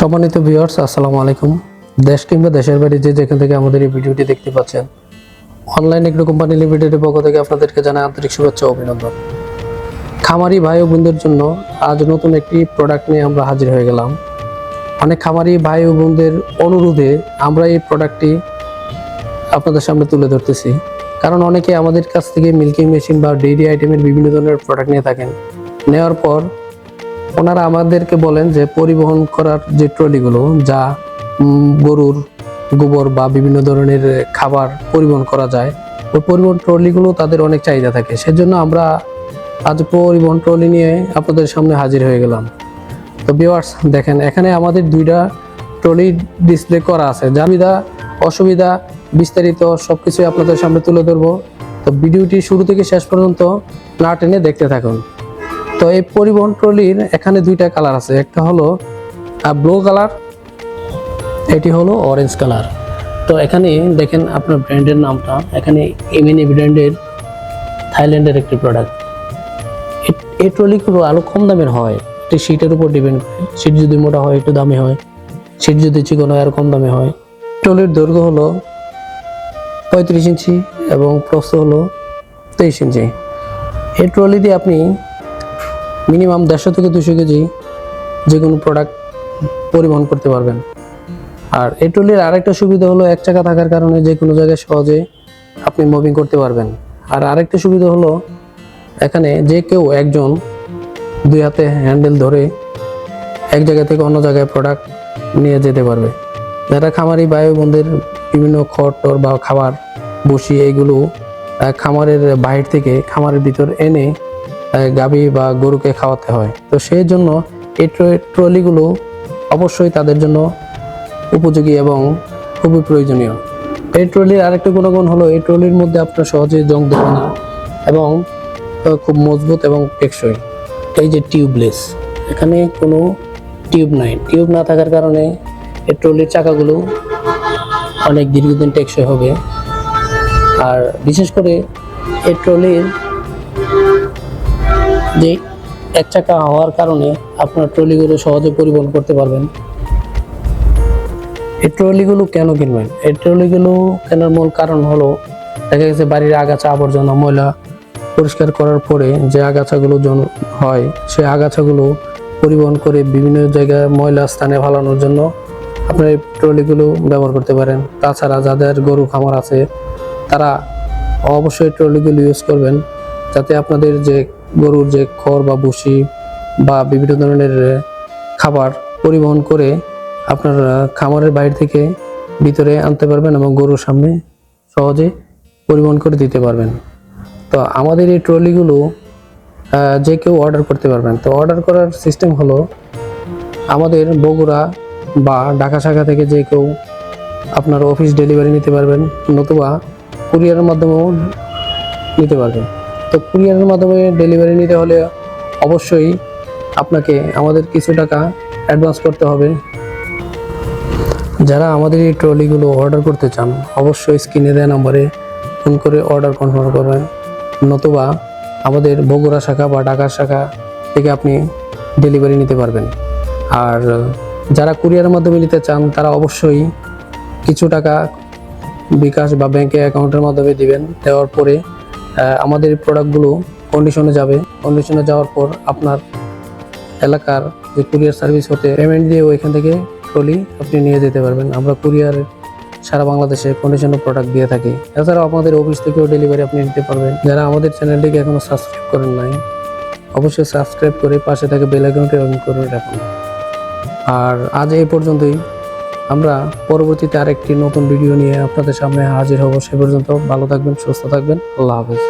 সম্মানিত ভিউয়ার্স আসসালামু আলাইকুম। দেশ কিংবা দেশের বাইরে যে যেখান থেকে আমাদের এই ভিডিওটি দেখতে পাচ্ছেন অনলাইন এগ্রো কোম্পানি লিমিটেডের পক্ষ থেকে আপনাদেরকে জানাই আন্তরিক শুভেচ্ছা অভিনন্দন। খামারি ভাই ও বোনদের জন্য আজ নতুন একটি প্রোডাক্ট নিয়ে আমরা হাজির হয়ে গেলাম। অনেক খামারি ভাই ও বোনদের অনুরোধে আমরা এই প্রোডাক্টটি আপনাদের সামনে তুলে ধরতেছি। কারণ অনেকে আমাদের কাছ থেকে মিল্কিং মেশিন বা ডেইরি আইটেমের বিভিন্ন ধরনের প্রোডাক্ট নিয়ে থাকেন। নেওয়ার পর ওনারা আমাদেরকে বলেন যে পরিবহন করার যে ট্রলিগুলো, যা গরুর গোবর বা বিভিন্ন ধরনের খাবার পরিবহন করা যায়, ওই পরিবহন ট্রলিগুলো তাদের অনেক চাহিদা থাকে। সেজন্য আমরা আজ পরিবহন ট্রলি নিয়ে আপনাদের সামনে হাজির হয়ে গেলাম। তো ভিউয়ার্স দেখেন, এখানে আমাদের দুইটা ট্রলি ডিসপ্লে করা আছে। সুবিধা অসুবিধা, বিস্তারিত সবকিছুই আপনাদের সামনে তুলে ধরবো। তো ভিডিওটি শুরু থেকে শেষ পর্যন্ত না টেনে দেখতে থাকুন। তো এই পরিবহন ট্রলির এখানে দুইটা কালার আছে। একটা হলো ব্লু কালার, এটি হলো অরেঞ্জ কালার। তো এখানে দেখেন আপনার ব্র্যান্ডের নামটা। এখানে এমএনএ ব্র্যান্ডের থাইল্যান্ডের একটি প্রোডাক্ট এই ট্রলিগুলো আরও কম দামের হয়। এটি সিটের উপর ডিপেন্ড করে। সিট যদি মোটা হয়, একটু দামি হয়। সিট যদি চিকন হয়, আর কম দামে হয়। ট্রলির দৈর্ঘ্য হলো পঁয়ত্রিশ ইঞ্চি এবং প্রস্থ হলো তেইশ ইঞ্চি। এই ট্রলি দিয়ে আপনি মিনিমাম দেড়শো থেকে দুশো কেজি যে কোনো প্রোডাক্ট পরিবহন করতে পারবেন। আর এই ট্রলির আরেকটা সুবিধা হলো এক চাকা থাকার কারণে যে কোনো জায়গায় সহজে আপনি মুভিং করতে পারবেন। আর আরেকটা সুবিধা হলো এখানে যে কেউ একজন দুই হাতে হ্যান্ডেল ধরে এক জায়গা থেকে অন্য জায়গায় প্রোডাক্ট নিয়ে যেতে পারবে। যারা খামারি বায়ু বন্ধের বিভিন্ন খড় বা খাবার বসি এইগুলো আহ, খামারের বাহির থেকে খামারের ভিতর এনে গাভী বা গরুকে খাওয়াতে হয়। তো সেই জন্য এই ট্রলিগুলো অবশ্যই তাদের জন্য উপযোগী এবং খুবই প্রয়োজনীয়। এই ট্রলির আরেকটা গুণগুণ হলো, এই ট্রলির মধ্যে আপনার সহজে জং দেবে না এবং খুব মজবুত এবং টেকসই। এই যে টিউবলেস, এখানে কোনো টিউব নাই। টিউব না থাকার কারণে এই ট্রলির চাকাগুলো অনেক দীর্ঘদিন টেকসই হবে। আর বিশেষ করে এই ট্রলির যে এক চাকা হওয়ার কারণে আপনার ট্রলিগুলো সহজে পরিবহন করতে পারবেন। এই ট্রলিগুলো কেন কিনবেন? এই ট্রলিগুলো কেনার মূল কারণ হলো, দেখা গেছে বাড়ির আগাছা আবর্জনা ময়লা পরিষ্কার করার পরে যে আগাছাগুলো হয়, সেই আগাছাগুলো পরিবহন করে বিভিন্ন জায়গায় ময়লা স্থানে ফালানোর জন্য আপনার এই ট্রলিগুলো ব্যবহার করতে পারেন। তাছাড়া যাদের গরু খামার আছে, তারা অবশ্যই ট্রলিগুলো ইউজ করবেন। যাতে আপনাদের যে গরুর যে খড় বা ভুসি বা বিভিন্ন ধরনের খাবার পরিবহন করে আপনার খামারের বাইরে থেকে ভিতরে আনতে পারবেন এবং গরুর সামনে সহজে পরিবহন করে দিতে পারবেন। তো আমাদের এই ট্রলিগুলো যে কেউ অর্ডার করতে পারবেন। তো অর্ডার করার সিস্টেম হলো, আমাদের বগুড়া বা ঢাকা শাখা থেকে যে কেউ আপনার অফিস ডেলিভারি নিতে পারবেন, নতুবা কুরিয়ারের মাধ্যমেও নিতে পারবেন। তো কুরিয়ারের মাধ্যমে ডেলিভারি নিতে হলে অবশ্যই আপনাকে আমাদের কিছু টাকা অ্যাডভান্স করতে হবে। যারা আমাদের এই ট্রলিগুলো অর্ডার করতে চান, অবশ্যই স্ক্রিনে দেওয়া নম্বরে ফোন করে অর্ডার কনফার্ম করবেন। নতুবা আমাদের বগুড়া শাখা বা ঢাকা শাখা থেকে আপনি ডেলিভারি নিতে পারবেন। আর যারা কুরিয়ারের মাধ্যমে নিতে চান, তারা অবশ্যই কিছু টাকা বিকাশ বা ব্যাংকে অ্যাকাউন্টের মাধ্যমে দিবেন। দেওয়ার পরে আমাদের প্রোডাক্টগুলো কন্ডিশনে যাবে। কন্ডিশনে যাওয়ার পর আপনার এলাকার যে কুরিয়ার সার্ভিস হতে পেমেন্ট দিয়ে ওইখান থেকে ট্রলি আপনি নিয়ে যেতে পারবেন। আমরা কুরিয়ার সারা বাংলাদেশে কন্ডিশনার প্রোডাক্ট দিয়ে থাকি। এছাড়াও আমাদের অফিস থেকেও ডেলিভারি আপনি নিতে পারবেন। যারা আমাদের চ্যানেলটিকে এখনও সাবস্ক্রাইব করেন নাই, অবশ্যই সাবস্ক্রাইব করে পাশে থাকে বেল অন করে রাখুন। আর আজ এই পর্যন্তই। আমরা পরবর্তীতে আরেকটি নতুন ভিডিও নিয়ে আপনাদের সামনে হাজির হব। সে পর্যন্ত ভালো থাকবেন, সুস্থ থাকবেন। আল্লাহ হাফেজ।